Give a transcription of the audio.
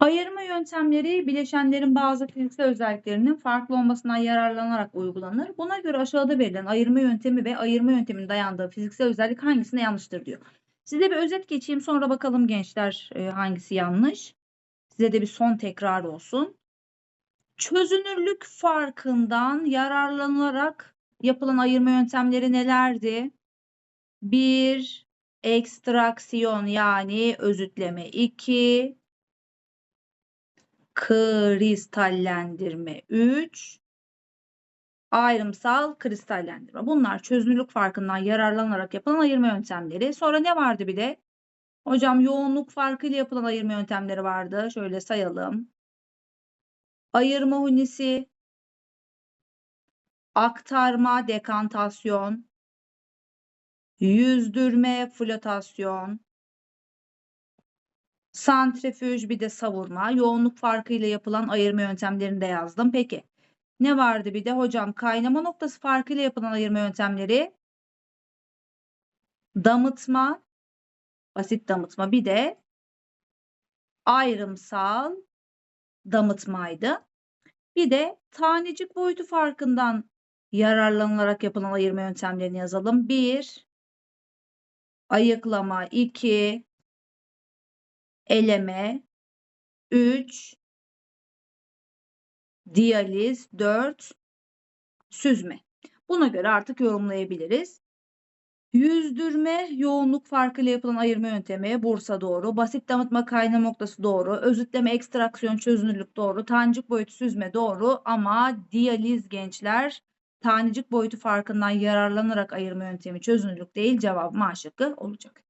Ayırma yöntemleri bileşenlerin bazı fiziksel özelliklerinin farklı olmasından yararlanarak uygulanır. Buna göre aşağıda verilen ayırma yöntemi ve ayırma yönteminin dayandığı fiziksel özellik hangisine yanlıştır diyor. Size bir özet geçeyim sonra bakalım gençler e, hangisi yanlış. Size de bir son tekrar olsun. Çözünürlük farkından yararlanarak yapılan ayırma yöntemleri nelerdi? 1. Ekstraksiyon yani özütleme. 2 kristallendirme 3 ayrımsal kristallendirme. Bunlar çözünürlük farkından yararlanarak yapılan ayırma yöntemleri. Sonra ne vardı bir de? Hocam yoğunluk farkıyla yapılan ayırma yöntemleri vardı. Şöyle sayalım. Ayırma hunisi, aktarma, dekantasyon, yüzdürme, flotasyon, santrifüj bir de savurma. Yoğunluk farkıyla yapılan ayırma yöntemlerini de yazdım. Peki ne vardı bir de hocam kaynama noktası farkıyla yapılan ayırma yöntemleri damıtma, basit damıtma bir de ayrımsal damıtmaydı. Bir de tanecik boyutu farkından yararlanılarak yapılan ayırma yöntemlerini yazalım. 1 ayıklama 2 eleme 3 diyaliz 4 süzme. Buna göre artık yorumlayabiliriz. Yüzdürme yoğunluk farkıyla yapılan ayırma yöntemi Bursa doğru. Basit damıtma kaynama noktası doğru. Özütleme ekstraksiyon çözünürlük doğru. Tanecik boyutu süzme doğru ama diyaliz gençler tanecik boyutu farkından yararlanarak ayırma yöntemi çözünürlük değil cevabım A olacak.